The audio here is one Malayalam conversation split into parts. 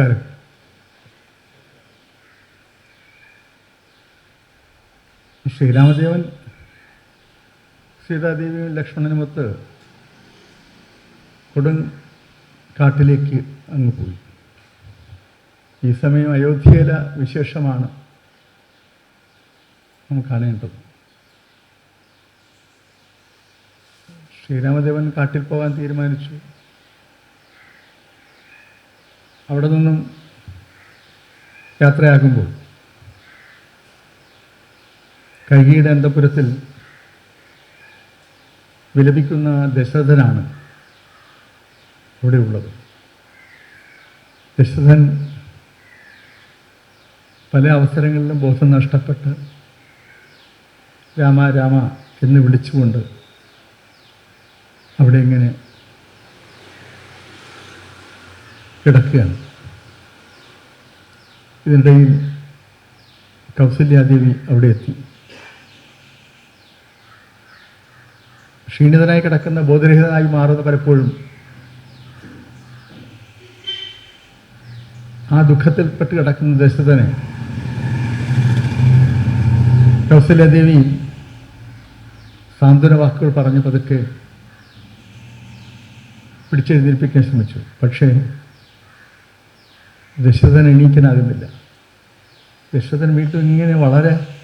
നമസ്കാരം. ശ്രീരാമദേവൻ സീതാദേവിയും ലക്ഷ്മണനുമൊത്ത് കൊടും കാട്ടിലേക്ക് അങ്ങ് പോയി. ഈ സമയം അയോധ്യയിലെ വിശേഷമാണ് നമുക്ക് കാണേണ്ടത്. ശ്രീരാമദേവൻ കാട്ടിൽ പോകാൻ തീരുമാനിച്ചു. അവിടെ നിന്നും യാത്രയാകുമ്പോൾ കൈകിയുടെ അന്തപുരത്തിൽ വിലപിക്കുന്ന ദശരഥനാണ് ഇവിടെയുള്ളത് ദശരഥൻ പല അവസരങ്ങളിലും ബോധം നഷ്ടപ്പെട്ട് രാമ രാമ എന്ന് വിളിച്ചുകൊണ്ട് അവിടെ ഇങ്ങനെ കിടക്കുകയാണ്. ഇതിനിടയിൽ കൗസല്യാദേവി അവിടെ എത്തി. ക്ഷീണിതനായി കിടക്കുന്ന ബോധരഹിതനായി മാറുന്ന പലപ്പോഴും ആ ദുഃഖത്തിൽപ്പെട്ട് കിടക്കുന്ന ദശരഥനെ കൗസല്യാദേവി സാന്ത്വന വാക്കുകൾ പറഞ്ഞ് പതുക്കെ പിടിച്ചെഴുന്നേൽപ്പിക്കാൻ ശ്രമിച്ചു. പക്ഷേ ദശരഥൻ എണീക്കനാകുന്നില്ല. ദശരഥൻ വീട്ടിൽ ഇങ്ങനെ വളരെ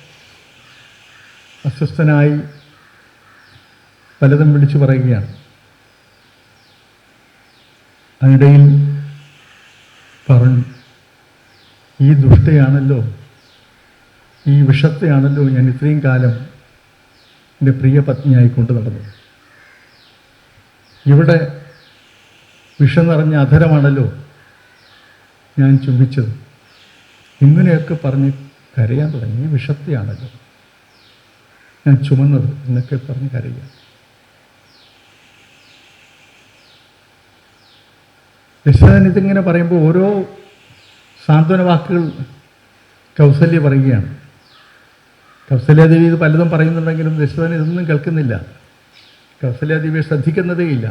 അസ്വസ്ഥനായി പലതും വിളിച്ചു പറയുകയാണ്. അതിനിടയിൽ പറഞ്ഞു ഈ ദുഷ്ടയാണല്ലോ ഈ വിഷത്തെയാണല്ലോ ഞാൻ ഇത്രയും കാലം എന്റെ പ്രിയ പത്നിയായി കൊണ്ടു നടന്നത്. ഇവിടെ വിഷം നിറഞ്ഞ അധരമാണല്ലോ ഞാൻ ചുംബിച്ചത് ഇങ്ങനെയൊക്കെ പറഞ്ഞ് കരയാൻ തുടങ്ങി വിഷത്തിയാണല്ലോ. ഞാൻ ചുമന്നത് എന്നൊക്കെ പറഞ്ഞ് കരയുക. യശോദൻ ഇതിങ്ങനെ പറയുമ്പോൾ ഓരോ സാന്ത്വന വാക്കുകൾ കൗസല്യ പറയുകയാണ്. കൗസല്യാദേവി ഇത് പലതും പറയുന്നുണ്ടെങ്കിലും യശോദൻ ഇതൊന്നും കേൾക്കുന്നില്ല. കൗസല്യാദേവിയെ ശ്രദ്ധിക്കുന്നതേയില്ല.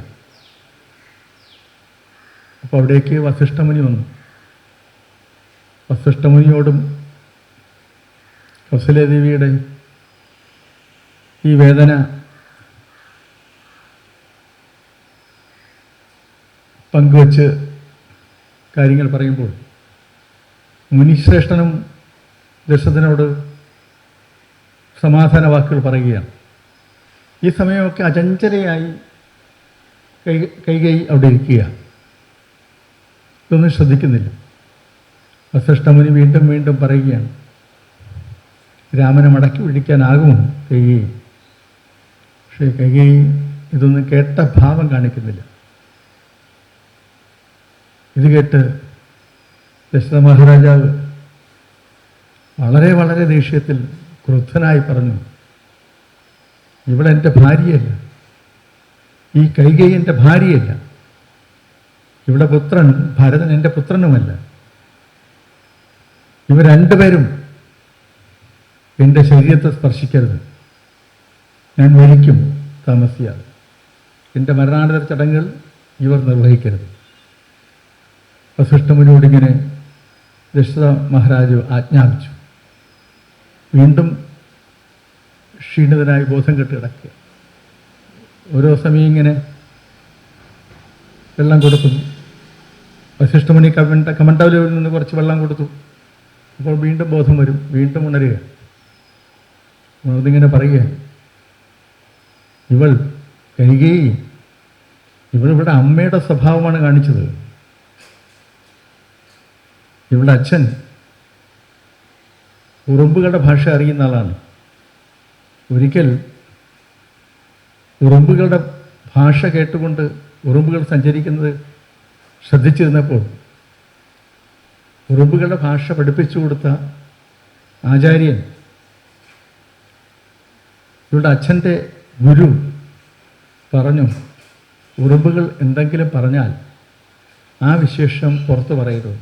അപ്പോൾ അവിടേക്ക് വസിഷ്ഠമുനി വന്നു. വസിഷ്ഠമുനിയോടും കൗസല്യാദേവിയുടെ ഈ വേദന പങ്കുവച്ച് കാര്യങ്ങൾ പറയുമ്പോൾ മുനിശ്രേഷ്ഠനും ദശത്തിനോട് സമാധാന വാക്കുകൾ പറയുകയാണ്. ഈ സമയമൊക്കെ അചഞ്ചലയായി കൈ കൈകൈ അവിടെ ഇരിക്കുക ഇതൊന്നും ശ്രദ്ധിക്കുന്നില്ല. വസിഷ്ഠമുനി വീണ്ടും വീണ്ടും പറയുകയാണ്. രാമനെ മടക്കി പിടിക്കാനാകുമോ കൈകൈ പക്ഷേ കൈകൈ ഇതൊന്നും കേട്ട ഭാവം കാണിക്കുന്നില്ല. ഇത് കേട്ട് ദശരഥ മഹാരാജാവ് വളരെ വളരെ ദേഷ്യത്തിൽ ക്രുദ്ധനായി പറഞ്ഞു ഇവിടെ എന്റെ ഭാര്യയല്ല. ഈ കൈകൈ എന്റെ ഭാര്യയല്ല. ഇവിടെ പുത്രൻ ഭരതൻ എന്റെ പുത്രനുമല്ല. ഇവർ രണ്ടുപേരും എന്റെ ശരീരത്തെ സ്പർശിക്കരുത്. ഞാൻ മരിക്കും താമസിയാതെ. എന്റെ മരണാനന്തര ചടങ്ങുകൾ ഇവർ നിർവഹിക്കരുത്. വസിഷ്ഠമുനിയോടിങ്ങനെ ദശരഥ മഹാരാജ് ആജ്ഞാപിച്ചു. വീണ്ടും ക്ഷീണിതനായി ബോധം കെട്ട് കിടക്കുക. ഓരോ സമയം ഇങ്ങനെ വെള്ളം കൊടുക്കുന്നു വസിഷ്ഠമുനി കമണ്ട കമണ്ടവലിൽ നിന്ന് കുറച്ച് വെള്ളം കൊടുത്തു. അപ്പോൾ വീണ്ടും ബോധം വരും വീണ്ടും ഉണരുക. ഉണർന്നിങ്ങനെ പറയുക. ഇവൾ കൈകേയി ഇവൾ ഇവിടെ അമ്മയുടെ സ്വഭാവമാണ് കാണിച്ചത്. ഇവളുടെ അച്ഛൻ ഉറുമ്പുകളുടെ ഭാഷ അറിയുന്ന ആളാണ്. ഒരിക്കൽ ഉറുമ്പുകളുടെ ഭാഷ കേട്ടുകൊണ്ട് ഉറുമ്പുകൾ സഞ്ചരിക്കുന്നത് ശ്രദ്ധിച്ചിരുന്നപ്പോൾ ഉറുമ്പുകളുടെ ഭാഷ പഠിപ്പിച്ചു കൊടുത്ത ആചാര്യൻ. ഇവളുടെ അച്ഛന്റെ ഗുരു പറഞ്ഞു ഉറുമ്പുകൾ എന്തെങ്കിലും പറഞ്ഞാൽ ആ വിശേഷം പുറത്ത് പറയരുത്.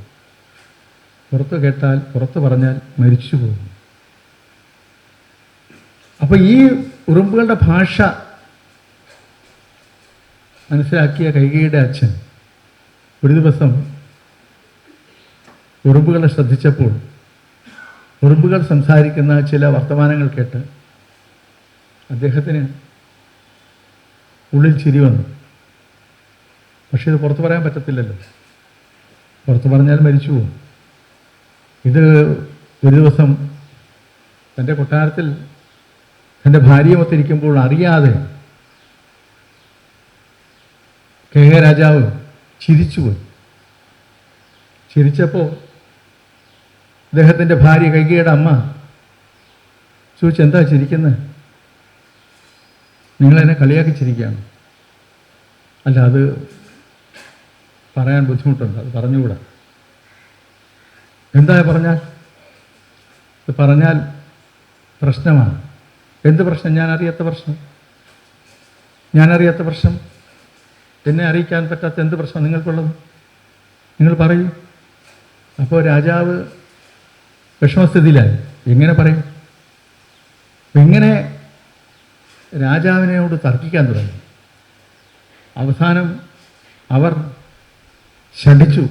പുറത്ത് കേട്ടാൽ പുറത്ത് പറഞ്ഞാൽ മരിച്ചു പോകും. അപ്പോൾ ഈ ഉറുമ്പുകളുടെ ഭാഷ മനസ്സിലാക്കിയ കൈകയുടെ അച്ഛൻ ഒരു ദിവസം ഉറുമ്പുകളെ ശ്രദ്ധിച്ചപ്പോൾ ഉറുമ്പുകൾ സംസാരിക്കുന്ന ചില വർത്തമാനങ്ങൾ കേട്ട് അദ്ദേഹത്തിന് ഉള്ളിൽ ചിരി വന്നു. പക്ഷെ ഇത് പുറത്തു പറയാൻ പറ്റത്തില്ലല്ലോ. പുറത്തു പറഞ്ഞാൽ മരിച്ചു പോകും. ഇത് ഒരു ദിവസം തന്റെ കൊട്ടാരത്തിൽ തന്റെ ഭാര്യയുമൊത്തിരിക്കുമ്പോൾ അറിയാതെ കെ രാജാവ് ചിരിച്ചുപോയി ചിരിച്ചപ്പോൾ അദ്ദേഹത്തിന്റെ ഭാര്യ കൈകയുടെ അമ്മ. ചോദിച്ചു എന്താ ചിരിക്കുന്നത് നിങ്ങളെന്നെ കളിയാക്കി ചിരിക്കുകയാണ് അല്ല അത് പറയാൻ ബുദ്ധിമുട്ടുണ്ട്. അത് പറഞ്ഞുകൂടാ. എന്താ പറഞ്ഞാൽ? ഇത് പറഞ്ഞാൽ പ്രശ്നമാണ്. എന്ത് പ്രശ്നം? ഞാൻ അറിയാത്ത പ്രശ്നം. ഞാൻ അറിയാത്ത പ്രശ്നം. എന്നെ അറിയിക്കാൻ പറ്റാത്ത എന്ത് പ്രശ്നം നിങ്ങൾക്കുള്ളത്? നിങ്ങൾ പറയൂ. അപ്പോൾ രാജാവ് വിഷമസ്ഥിതിയിലായി. എങ്ങനെ പറയും? എങ്ങനെ രാജാവിനോട് തർക്കിക്കാൻ തുടങ്ങി? അവസാനം അവർ ശഠിച്ചു.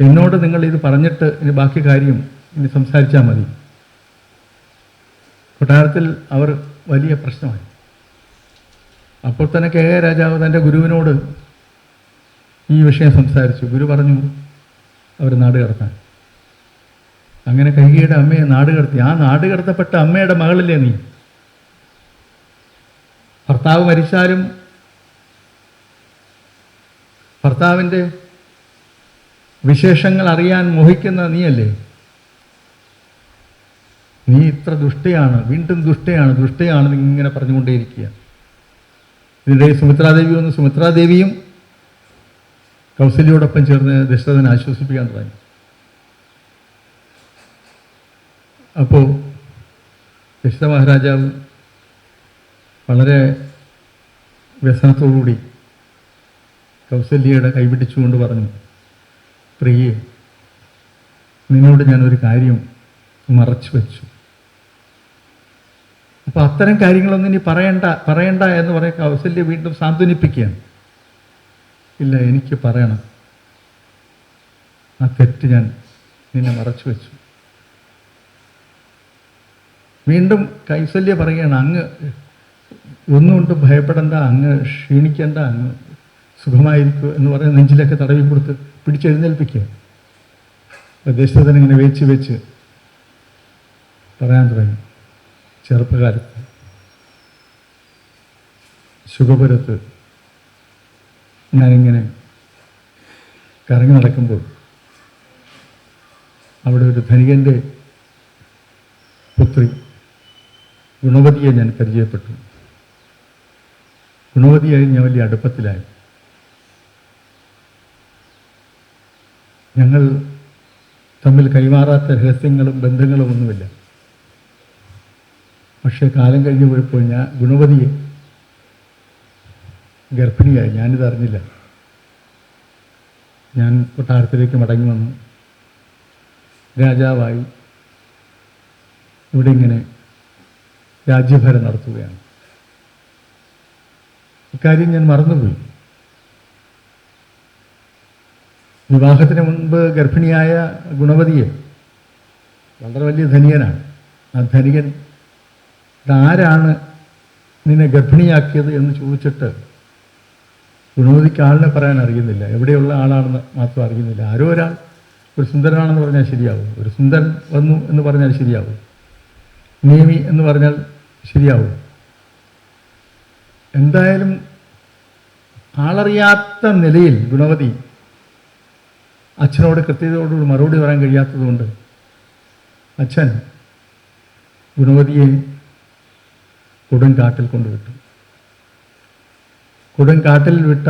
എന്നോട് നിങ്ങൾ ഇത് പറഞ്ഞിട്ട് ഇനി ബാക്കി കാര്യം ഇനി സംസാരിച്ചാൽ മതി. കൊട്ടാരത്തിൽ അവർ വലിയ പ്രശ്നമായി. അപ്പോൾ തന്നെ കെ. രാജാവ് തന്റെ ഗുരുവിനോട് ഈ വിഷയം സംസാരിച്ചു. ഗുരു പറഞ്ഞു അവർ നാട് കടത്താൻ. അങ്ങനെ കൈകയുടെ അമ്മയെ നാട് കടത്തി. ആ നാട് കടത്തപ്പെട്ട അമ്മയുടെ മകളില്ലേ നീ? ഭർത്താവ് മരിച്ചാലും ഭർത്താവിന്റെ വിശേഷങ്ങൾ അറിയാൻ മോഹിക്കുന്ന നീയല്ലേ? നീ ഇത്ര ദുഷ്ടയാണ് വീണ്ടും ദുഷ്ടയാണ് ദുഷ്ടയാണ് ഇങ്ങനെ പറഞ്ഞുകൊണ്ടേയിരിക്കുക. ഇതിന്റെ സുമിത്രാദേവി വന്ന്. സുമിത്രാദേവിയും കൗസല്യോടൊപ്പം ചേർന്ന് ദശരഥനെ ആശ്വസിപ്പിക്കാൻ തുടങ്ങി. അപ്പോൾ കൃഷ്ണ മഹാരാജാവ് വളരെ വ്യസനത്തോടുകൂടി കൗസല്യയുടെ കൈപിടിച്ചുകൊണ്ട് പറഞ്ഞു പ്രിയെ നിന്നോട് ഞാനൊരു കാര്യം മറച്ചു വെച്ചു. അപ്പോൾ അത്തരം കാര്യങ്ങളൊന്നും ഇനി പറയണ്ട പറയണ്ട എന്ന് പറയാൻ കൗസല്യ വീണ്ടും സാന്ത്വനിപ്പിക്കുകയാണ്. ഇല്ല എനിക്ക് പറയണം. ആ തെറ്റ് ഞാൻ നിന്നെ മറച്ചു വെച്ചു. വീണ്ടും കൈസല്യ പറയുകയാണ് അങ്ങ് ഒന്നുകൊണ്ട് ഭയപ്പെടേണ്ട അങ്ങ് ക്ഷീണിക്കേണ്ട അങ്ങ് സുഖമായിരിക്കും എന്ന് പറഞ്ഞ് നെഞ്ചിലൊക്കെ തടവി കൊടുത്ത് പിടിച്ചെഴുന്നേൽപ്പിക്കുക. ദശരഥൻ ഇങ്ങനെ വെച്ച് വെച്ച് പറയാൻ തുടങ്ങി. ചെറുപ്പകാലത്ത് സുഖപുരത്ത് ഞാനിങ്ങനെ കറങ്ങി നടക്കുമ്പോൾ അവിടെ ഒരു ധനികന്റെ പുത്രി ഗുണവതിയെ ഞാൻ പരിചയപ്പെട്ടു. ഗുണവതിയായി ഞാൻ വലിയ അടുപ്പത്തിലായി. ഞങ്ങൾ തമ്മിൽ കൈമാറാത്ത രഹസ്യങ്ങളും ബന്ധങ്ങളും ഒന്നുമില്ല. പക്ഷേ കാലം കഴിഞ്ഞ് പോയപ്പോൾ ഞാൻ ഗുണവതിയെ ഗർഭിണിയായി. ഞാനിത് അറിഞ്ഞില്ല. ഞാൻ കൊട്ടാരത്തിലേക്ക് മടങ്ങി വന്നു. രാജാവായി. ഇവിടെ ഇങ്ങനെ രാജ്യഭരം നടത്തുകയാണ്. ഇക്കാര്യം ഞാൻ മറന്നുപോയി. വിവാഹത്തിന് മുൻപ് ഗർഭിണിയായ ഗുണവതിയെ വളരെ വലിയ ധനികനാണ്. ആ ധനികൻ ആരാണ് നിന്നെ ഗർഭിണിയാക്കിയത് എന്ന് ചോദിച്ചിട്ട് ഗുണവതിക്ക് ആളിനെ പറയാൻ അറിയുന്നില്ല. എവിടെയുള്ള ആളാണെന്ന് മാത്രം അറിയുന്നില്ല. ആരോ ഒരാൾ ഒരു സുന്ദരനാണെന്ന് പറഞ്ഞാൽ ശരിയാവും. ഒരു സുന്ദരൻ വന്നു എന്ന് പറഞ്ഞാൽ ശരിയാവും. നിയമി എന്ന് പറഞ്ഞാൽ ശരിയാവും. എന്തായാലും ആളറിയാത്ത നിലയിൽ ഗുണവതി അച്ഛനോട് കൃത്യതയോടുകൂടി മറുപടി പറയാൻ കഴിയാത്തതുകൊണ്ട് അച്ഛൻ ഗുണവതിയെ കൊടുങ്കാട്ടിൽ കൊണ്ടുവിട്ടു. കൊടുങ്കാട്ടിൽ വിട്ട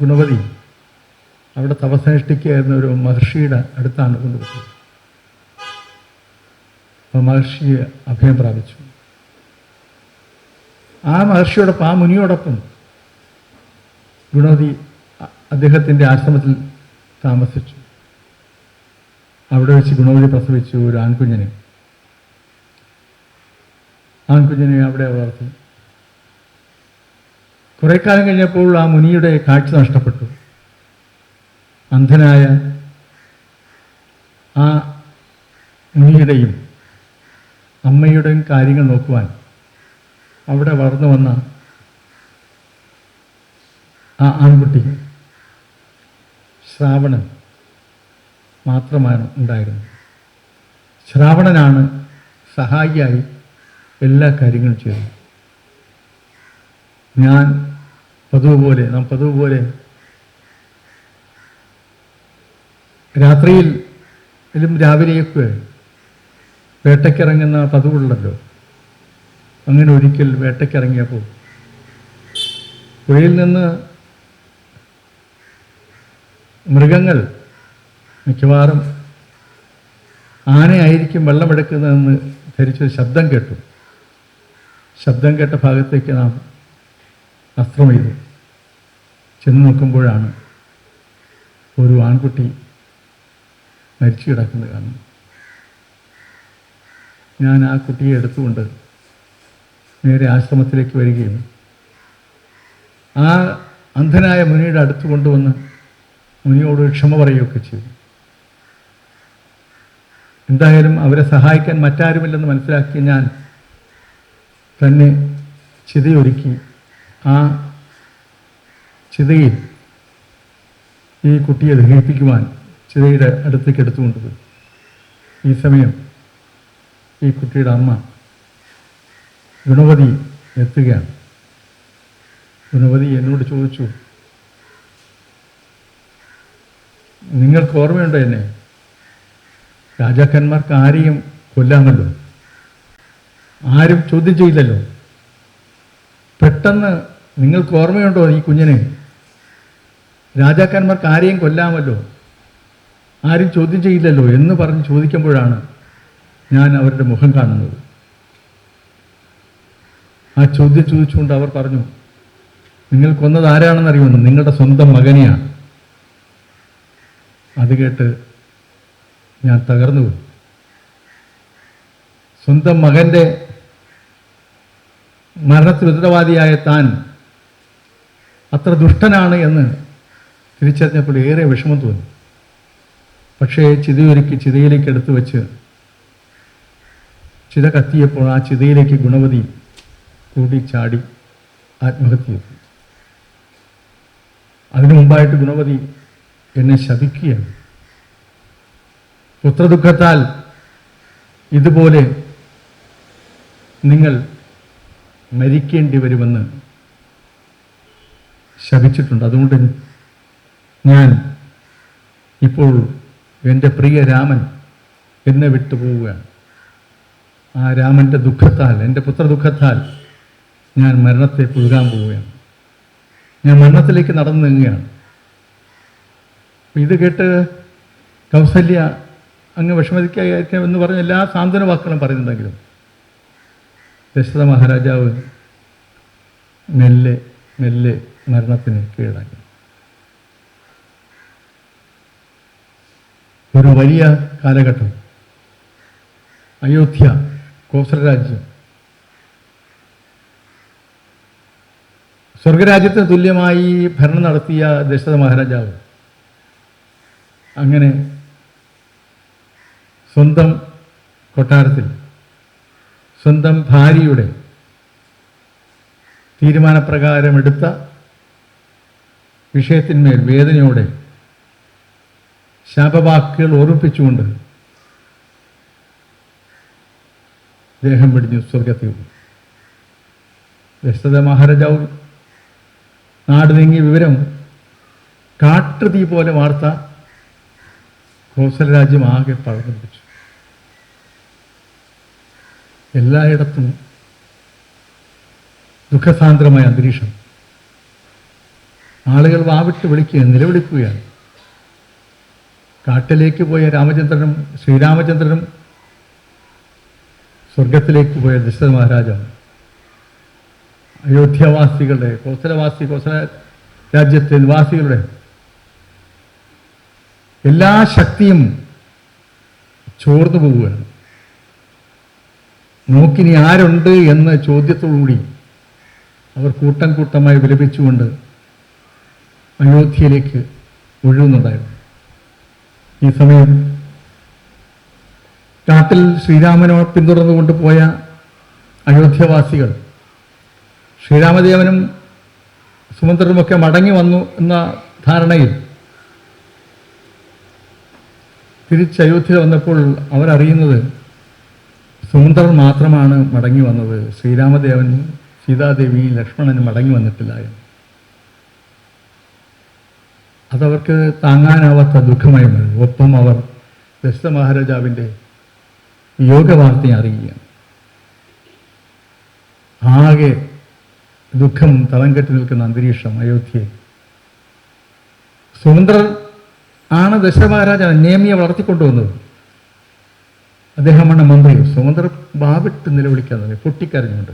ഗുണവതി അവിടെ തപസനുഷ്ഠിക്കുകയായിരുന്ന ഒരു മഹർഷിയുടെ അടുത്താണ് കൊണ്ടുപോയത് അപ്പോൾ മഹർഷി അഭയം പ്രാപിച്ചു. ആ മഹർഷിയോടൊപ്പം ആ മുനിയോടൊപ്പം ഗുണവതി അദ്ദേഹത്തിന്റെ ആശ്രമത്തിൽ താമസിച്ചു. അവിടെ വെച്ച് ഗുണവതി പ്രസവിച്ചു ഒരു ആൺകുഞ്ഞിനെ. ആൺകുഞ്ഞിനെ അവിടെ വളർത്തി. കുറേ കാലം കഴിഞ്ഞപ്പോൾ ആ മുനിയുടെ കാഴ്ച നഷ്ടപ്പെട്ടു. അന്ധനായ ആ മുനിയുടെയും അമ്മയുടെയും കാര്യങ്ങൾ നോക്കുവാൻ അവിടെ വളർന്നു വന്ന ആ ആൺകുട്ടി ശ്രാവണൻ മാത്രമാണ് ഉണ്ടായിരുന്നത്. ശ്രാവണനാണ് സഹായിയായി എല്ലാ കാര്യങ്ങളും ചെയ്തത്. ഞാൻ പതിവ് പോലെ നാം പതിവ് പോലെ രാത്രിയിൽ രാവിലെയൊക്കെ വേട്ടയ്ക്കിറങ്ങുന്ന പതിവുള്ളല്ലോ. അങ്ങനെ ഒരിക്കൽ വേട്ടയ്ക്കിറങ്ങിയപ്പോൾ പുഴയിൽ നിന്ന് മൃഗങ്ങൾ മിക്കവാറും ആനയായിരിക്കും വെള്ളമെടുക്കുന്നതെന്ന് ധരിച്ചൊരു ശബ്ദം കേട്ടു. ശബ്ദം കേട്ട ഭാഗത്തേക്ക് നാം അസ്ത്രം ചെയ്തു ചെന്ന് നോക്കുമ്പോഴാണ് ഒരു ആൺകുട്ടി മരിച്ചു കിടക്കുന്നത് കാണുന്നു ഞാൻ ആ കുട്ടിയെ എടുത്തുകൊണ്ട് നേരെ ആശ്രമത്തിലേക്ക് വരികയാണ്. ആ അന്ധനായ മുനിയുടെ അടുത്ത് കൊണ്ടുവന്ന് മുനിയോട് ക്ഷമ പറയുകയൊക്കെ ചെയ്തു. എന്തായാലും അവരെ സഹായിക്കാൻ മറ്റാരുമില്ലെന്ന് മനസ്സിലാക്കി ഞാൻ തന്നെ ചിതയൊരുക്കി ആ ചിതയിൽ ഈ കുട്ടിയെ ദഹിപ്പിക്കുവാൻ ചിതയുടെ അടുത്തേക്ക് എടുത്തുകൊണ്ടത്. ഈ സമയം ഈ കുട്ടിയുടെ അമ്മ ഗുണവതി എത്തുകയാണ്. ഗണപതി എന്നോട് ചോദിച്ചു നിങ്ങൾക്ക് ഓർമ്മയുണ്ടോ എന്നെ? രാജാക്കന്മാർക്ക് ആരെയും കൊല്ലാമല്ലോ? ആരും ചോദ്യം ചെയ്യില്ലല്ലോ? പെട്ടെന്ന് നിങ്ങൾക്ക് ഓർമ്മയുണ്ടോ ഈ കുഞ്ഞിനെ? രാജാക്കന്മാർക്ക് ആരെയും കൊല്ലാമല്ലോ? ആരും ചോദ്യം ചെയ്യില്ലല്ലോ? എന്ന് പറഞ്ഞ് ചോദിക്കുമ്പോഴാണ് ഞാൻ അവരുടെ മുഖം കാണുന്നത്. ആ ചോദ്യം ചോദിച്ചുകൊണ്ട് അവർ പറഞ്ഞു നിങ്ങൾ കൊന്നത് ആരാണെന്ന് അറിയുന്നു നിങ്ങളുടെ സ്വന്തം മകനെയാണ്. അത് കേട്ട് ഞാൻ തകർന്നു പോയി. സ്വന്തം മകന്റെ മരണത്തിൽ ഉത്തരവാദിയായ താൻ അത്ര ദുഷ്ടനാണ് എന്ന് തിരിച്ചറിഞ്ഞപ്പോൾ ഏറെ വിഷമം തോന്നി. പക്ഷേ ചിതയൊരുക്കി ചിതയിലേക്ക് എടുത്തു വച്ച് ചിത കത്തിയപ്പോൾ ആ ചിതയിലേക്ക് ഗുണവതി കൂടി ചാടി ആത്മഹത്യ ചെയ്തു അതിനു മുമ്പായിട്ട് ഗുണവതി എന്നെ ശപിക്കുകയാണ്. പുത്രദുഃഖത്താൽ ഇതുപോലെ നിങ്ങൾ മരിക്കേണ്ടി വരുമെന്ന് ശപിച്ചിട്ടുണ്ട്. അതുകൊണ്ട് ഞാൻ ഇപ്പോൾ എന്റെ പ്രിയ രാമൻ എന്നെ വിട്ടുപോവുകയാണ്. ആ രാമന്റെ ദുഃഖത്താൽ എന്റെ പുത്രദുഃഖത്താൽ ഞാൻ മരണത്തെ പുഴുകാൻ പോവുകയാണ്. ഞാൻ മരണത്തിലേക്ക് നടന്നു നീങ്ങുകയാണ് ഇത് കേട്ട് കൗസല്യ അങ്ങ് വിഷമതിക്കായിരിക്കാം എന്ന് പറഞ്ഞ എല്ലാ സാന്ത്വന വാക്കുകളും പറയുന്നുണ്ടെങ്കിലും ദശരഥ മഹാരാജാവ് മെല്ലെ മെല്ലെ മരണത്തിന് കീഴടങ്ങി. ഒരു വലിയ കാലഘട്ടം. അയോധ്യ കോസലരാജ്യം സ്വർഗരാജ്യത്തിന് തുല്യമായി ഭരണം നടത്തിയ ദശരഥ മഹാരാജാവ്. അങ്ങനെ സ്വന്തം കൊട്ടാരത്തിൽ സ്വന്തം ഭാര്യയുടെ തീരുമാനപ്രകാരം എടുത്ത വിഷയത്തിന്മേൽ വേദനയോടെ ശാപവാക്കുകൾ ഓർമ്മിപ്പിച്ചുകൊണ്ട് ദേഹം പിടിഞ്ഞു സ്വർഗത്തിൽ ദശരഥ മഹാരാജാവ് നാട് നീങ്ങിയ വിവരം കാട്ടുതീ പോലെ വാർത്ത കോസലരാജ്യം ആകെ പടർന്നു എല്ലായിടത്തും ദുഃഖസാന്ദ്രമായ അന്തരീക്ഷം. ആളുകൾ വാവിട്ട് വിളിക്കുകയാണ് നിലവിളിക്കുകയാണ്. കാട്ടിലേക്ക് പോയ രാമചന്ദ്രനും ശ്രീരാമചന്ദ്രനും സ്വർഗത്തിലേക്ക് പോയ ദശരഥ മഹാരാജാവ് അയോധ്യവാസികളുടെ കോസലവാസി കോസല രാജ്യത്തെ നിവാസികളുടെ എല്ലാ ശക്തിയും ചോർന്നു പോവുകയാണ്. നോക്കിനി ആരുണ്ട് എന്ന ചോദ്യത്തോടുകൂടി അവർ കൂട്ടം കൂട്ടമായി വിലപിച്ചുകൊണ്ട് അയോധ്യയിലേക്ക് ഒഴുകുന്നുണ്ടായിരുന്നു. ഈ സമയം കാട്ടിൽ ശ്രീരാമനോ പിന്തുടർന്നുകൊണ്ട് പോയ അയോധ്യവാസികൾ ശ്രീരാമദേവനും സുമന്ത്രനുമൊക്കെ മടങ്ങി വന്നു എന്ന ധാരണയിൽ തിരിച്ച് അയോധ്യ വന്നപ്പോൾ അവരറിയുന്നത് സുമന്ത്രൻ മാത്രമാണ് മടങ്ങി വന്നത്. ശ്രീരാമദേവനും സീതാദേവിയും ലക്ഷ്മണനും മടങ്ങി വന്നിട്ടില്ല എന്ന്. അതവർക്ക് താങ്ങാനാവാത്ത ദുഃഖമായി മാറി ഒപ്പം അവർ ദശ മഹാരാജാവിന്റെ യോഗവാർത്ത അറിയുകയാണ്. ആകെ ദുഃഖം തളം കെട്ടി നിൽക്കുന്ന അന്തരീക്ഷം അയോധ്യയിൽ സുമന്ത്രർ ആണ് ദശരഥ മഹാരാജാവ് നേമിയെ വളർത്തിക്കൊണ്ടുവന്നത്. അദ്ദേഹമാണ് മന്ത്രി. സുമന്ത്രർ ബാവിട്ട് നിലവിളിക്കാൻ തന്നെ പൊട്ടിക്കരഞ്ഞുകൊണ്ട്.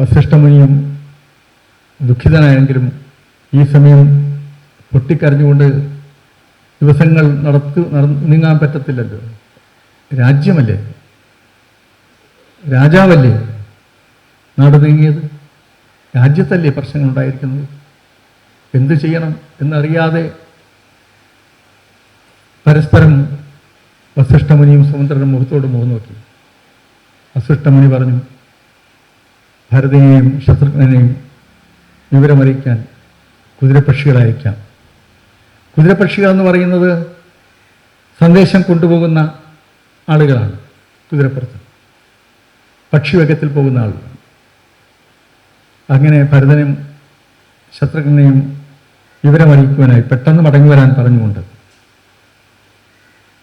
വസിഷ്ഠമുനിയും ദുഃഖിതനായെങ്കിലും ഈ സമയം പൊട്ടിക്കരഞ്ഞുകൊണ്ട് ദിവസങ്ങൾ നടത്തു നീങ്ങാൻ പറ്റത്തില്ലല്ലോ. രാജ്യമല്ലേ? രാജാവല്ലേ? നാട് നീങ്ങിയത് രാജ്യത്തല്ലേ പ്രശ്നങ്ങൾ ഉണ്ടായിരിക്കുന്നത്? എന്ത് ചെയ്യണം എന്നറിയാതെ പരസ്പരം വസിഷ്ഠമുനിയും സുമന്ത്രനും മുഖത്തോട് മുഖം നോക്കി. വസിഷ്ഠമുനി പറഞ്ഞു ഭരതനെയും ശത്രുഘ്നെയും വിവരമറിയിക്കാൻ കുതിരപക്ഷികളയക്കാം കുതിരപക്ഷികൾ എന്ന് പറയുന്നത് സന്ദേശം കൊണ്ടുപോകുന്ന ആളുകളാണ് കുതിരപ്പുറത്ത്. പക്ഷിവേഗത്തിൽ പോകുന്ന ആളുകൾ. അങ്ങനെ ഭരതനും ശത്രുഘ്നെയും വിവരമറിയിക്കുവാനായി പെട്ടെന്ന് മടങ്ങി വരാൻ പറഞ്ഞുകൊണ്ട്.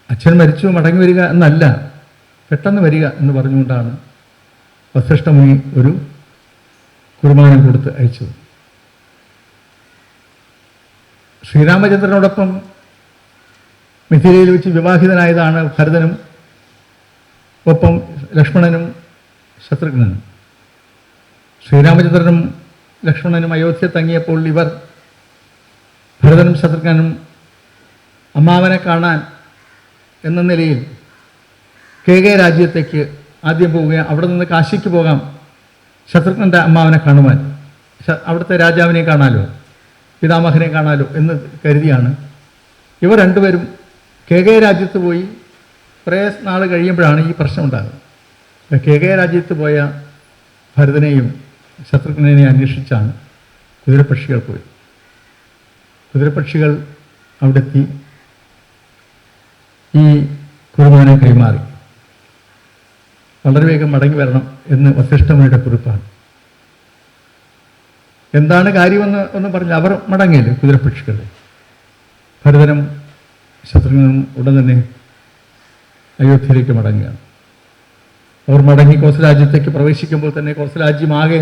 അച്ഛൻ മരിച്ചു മടങ്ങി വരിക എന്നല്ല പെട്ടെന്ന് വരിക എന്ന് പറഞ്ഞുകൊണ്ടാണ് വസിഷ്ഠമുനി ഒരു കുർബാന കൊടുത്ത് അയച്ചത്. ശ്രീരാമചന്ദ്രനോടൊപ്പം മിഥിലയിൽ വെച്ച് വിവാഹിതനായതാണ് ഭരതനും ഒപ്പം ലക്ഷ്മണനും ശത്രുഘ്നനും. ശ്രീരാമചന്ദ്രനും ലക്ഷ്മണനും അയോധ്യ തങ്ങിയപ്പോൾ ഇവർ ഭരതനും ശത്രുഘ്നും അമ്മാവനെ കാണാൻ എന്ന നിലയിൽ കെ കെ രാജ്യത്തേക്ക് ആദ്യം പോവുകയും അവിടെ നിന്ന് കാശിക്ക് പോകാം. ശത്രുഘ്നന്റെ അമ്മാവനെ കാണുവാൻ. അവിടുത്തെ രാജാവിനെ കാണാലോ? പിതാമഹനെ കാണാലോ എന്ന് കരുതിയാണ്. ഇവർ രണ്ടുപേരും കെ കെ രാജ്യത്ത് പോയി കുറേ നാൾ കഴിയുമ്പോഴാണ് ഈ പ്രശ്നം ഉണ്ടാകുന്നത്. കെ കെ രാജ്യത്ത് പോയ ഭരതനെയും ശത്രുഘ്നെയും അന്വേഷിച്ചാണ് കുതിരപ്പക്ഷികൾ പോയി കുതിരപ്പക്ഷികൾ അവിടെ എത്തി ഈ കുർബാന കൈമാറി. വളരെ വേഗം മടങ്ങി വരണം എന്ന് വസിഷ്ഠമുനിയുടെ കുറിപ്പാണ്. എന്താണ് കാര്യമെന്ന് ഒന്ന് പറഞ്ഞില്ല. അവർ മടങ്ങിയല്ലേ കുതിരപ്പക്ഷികൾ ഭരതനും ശത്രുഘ്നും ഉടൻ തന്നെ അയോധ്യയിലേക്ക് മടങ്ങുകയാണ്. അവർ മടങ്ങി കോസരാജ്യത്തേക്ക് പ്രവേശിക്കുമ്പോൾ തന്നെ കോസരാജ്യം ആകെ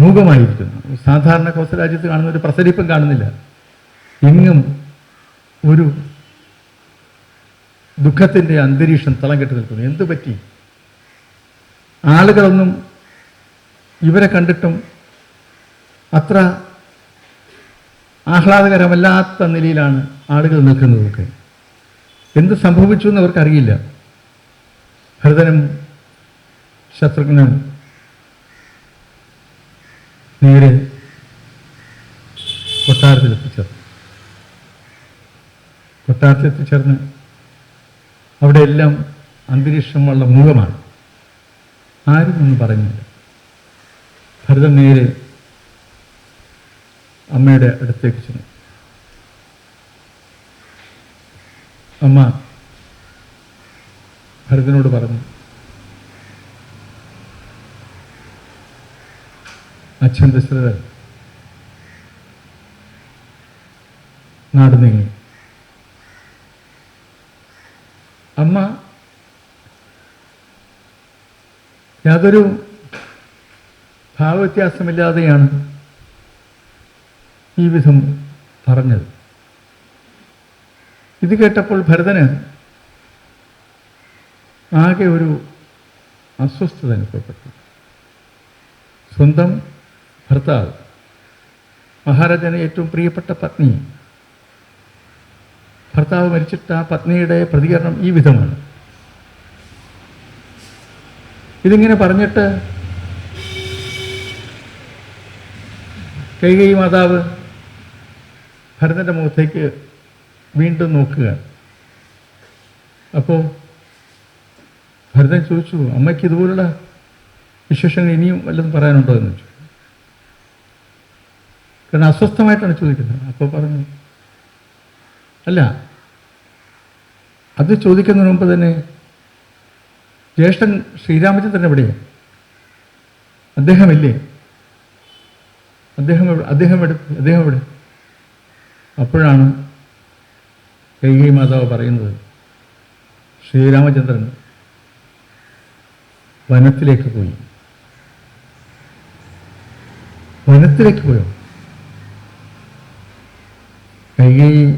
മൂകമായിരിക്കുന്നു. സാധാരണ കോസ രാജ്യത്ത് കാണുന്ന ഒരു പ്രസരിപ്പം കാണുന്നില്ല. ഇങ്ങും ഒരു ദുഃഖത്തിന്റെ അന്തരീക്ഷം തളം കെട്ടി നിൽക്കുന്നു. എന്തു പറ്റി? ആളുകളൊന്നും ഇവരെ കണ്ടിട്ടും അത്ര ആഹ്ലാദകരമല്ലാത്ത നിലയിലാണ് ആളുകൾ നിൽക്കുന്നതൊക്കെ എന്ത് സംഭവിച്ചു എന്ന് അവർക്കറിയില്ല. ഭരതനും ശത്രുഘ്നും നേരെ കൊട്ടാരത്തിൽ എത്തിച്ചേർന്നു. കൊട്ടാരത്തിൽ എത്തിച്ചേർന്ന് അവിടെ എല്ലാം അന്തരീക്ഷം മുഖമാണ്. ആരും ഒന്നും പറയുന്നില്ല. ഭരതൻ നേരെ അമ്മയുടെ അടുത്തേക്ക് ചെന്നു. അമ്മ ഭരതനോട് പറഞ്ഞു അച്ഛൻ ദശരഥൻ. നാട് നീങ്ങി. അമ്മ യാതൊരു ഭാവവ്യത്യാസമില്ലാതെയാണ് ഈ വിധം പറഞ്ഞത്. ഇത് കേട്ടപ്പോൾ ഭരതന് ആകെ ഒരു അസ്വസ്ഥത അനുഭവപ്പെട്ടു. സ്വന്തം ഭർത്താവ്. മഹാരാജന് ഏറ്റവും പ്രിയപ്പെട്ട പത്നി. ഭർത്താവ് മരിച്ചിട്ട് ആ പത്നിയുടെ പ്രതികരണം ഈ വിധമാണ്. ഇതിങ്ങനെ പറഞ്ഞിട്ട് കൈകൈ മാതാവ് ഭരതന്റെ മുഖത്തേക്ക് വീണ്ടും നോക്കുക. അപ്പോൾ ഭരതൻ ചോദിച്ചു അമ്മയ്ക്ക് ഇതുപോലുള്ള വിശേഷങ്ങൾ ഇനിയും വല്ലതും പറയാനുണ്ടോ? എന്ന് ചോദിച്ചു. കാരണം അസ്വസ്ഥമായിട്ടാണ് ചോദിക്കുന്നത്. അപ്പോൾ പറഞ്ഞു അല്ല അത് ചോദിക്കുന്നതിന് മുമ്പ് തന്നെ ജ്യേഷ്ഠൻ ശ്രീരാമചന്ദ്രൻ എവിടെയാണ് അദ്ദേഹമില്ലേ? അദ്ദേഹം അദ്ദേഹം എവിടെ അദ്ദേഹം എവിടെ? അപ്പോഴാണ് കൈകൈ മാതാവ് പറയുന്നത് ശ്രീരാമചന്ദ്രൻ വനത്തിലേക്ക് പോയി. വനത്തിലേക്ക് പോയോ? കൈകൈ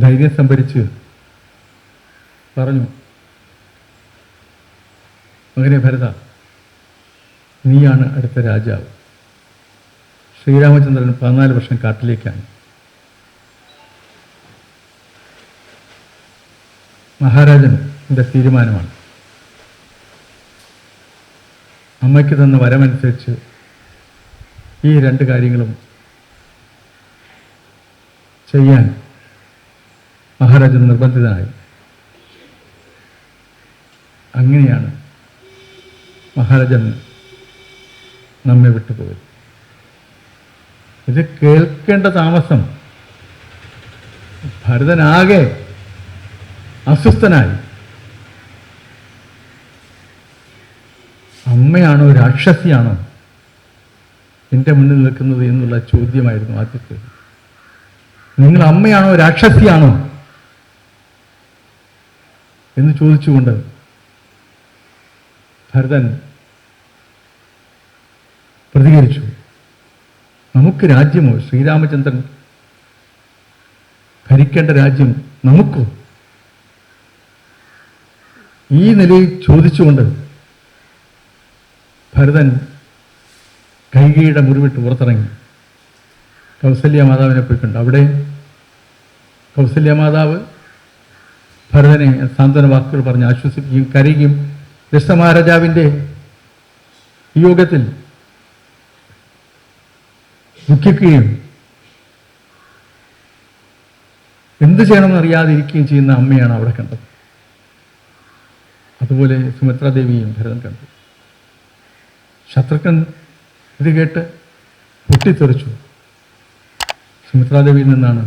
ധൈര്യം സംഭരിച്ച് പറഞ്ഞു മകനെ ഭരത നീയാണ് അടുത്ത രാജാവ്. ശ്രീരാമചന്ദ്രൻ പതിനാല് വർഷം കാട്ടിലേക്കാണ്. മഹാരാജന്റെ തീരുമാനമാണ്. അമ്മയ്ക്ക് തന്ന വരമനുസരിച്ച് ഈ രണ്ട് കാര്യങ്ങളും ചെയ്യാൻ മഹാരാജൻ നിർബന്ധിതനായി. അങ്ങനെയാണ് മഹാരാജൻ നമ്മെ വിട്ടുപോയത്. ഇത് കേൾക്കേണ്ട താമസം ഭരതനാകെ അസ്വസ്ഥനായി. അമ്മയാണോ രാക്ഷസിയാണോ എന്റെ മുന്നിൽ നിൽക്കുന്നത് എന്നുള്ള ചോദ്യമായിരുന്നു ആദ്യത്തെ നിങ്ങൾ അമ്മയാണോ രാക്ഷസിയാണോ? എന്ന് ചോദിച്ചുകൊണ്ട് ഭരതൻ പ്രതികരിച്ചു. നമുക്ക് രാജ്യമോ? ശ്രീരാമചന്ദ്രൻ ഭരിക്കേണ്ട രാജ്യം നമുക്കോ? ഈ നിലയിൽ ചോദിച്ചുകൊണ്ട് ഭരതൻ കൈകയുടെ മുറിവിട്ട് പുറത്തിറങ്ങി. കൗസല്യ മാതാവിനെ പോയിക്കൊണ്ട് അവിടെ കൗസല്യ മാതാവ് ഭരതനെ സാന്ത്വന വാക്കുകൾ പറഞ്ഞ് ആശ്വസിപ്പിക്കുകയും കരയുകയും ദശമഹാരാജാവിന്റെ യോഗത്തിൽ ദുഃഖിക്കുകയും എന്ത് ചെയ്യണമെന്ന് അറിയാതിരിക്കുകയും ചെയ്യുന്ന അമ്മയാണ് അവിടെ കണ്ടത്. അതുപോലെ സുമിത്രാദേവിയും ഭരതൻ കണ്ടു. ശത്രുഘ്നൻ ഇത് കേട്ട് പൊട്ടിത്തെറിച്ചു. സുമിത്രാദേവിയിൽ നിന്നാണ്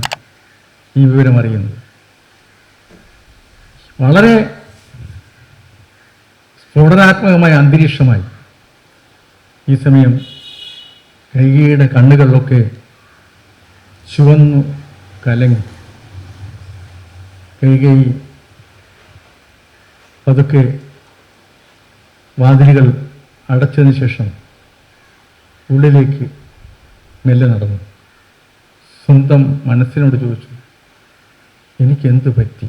ഈ വിവരം അറിയുന്നത്. വളരെ സ്ഫോടനാത്മകമായ അന്തരീക്ഷമായി ഈ സമയം കൈകിയുടെ കണ്ണുകളിലൊക്കെ ചുവന്നു കലങ്ങി. കൈകൈ പതുക്കെ വാതിലുകൾ അടച്ചതിന് ശേഷം ഉള്ളിലേക്ക് മെല്ലെ നടന്നു. സ്വന്തം മനസ്സിനോട് ചോദിച്ചു എനിക്കെന്ത് പറ്റി?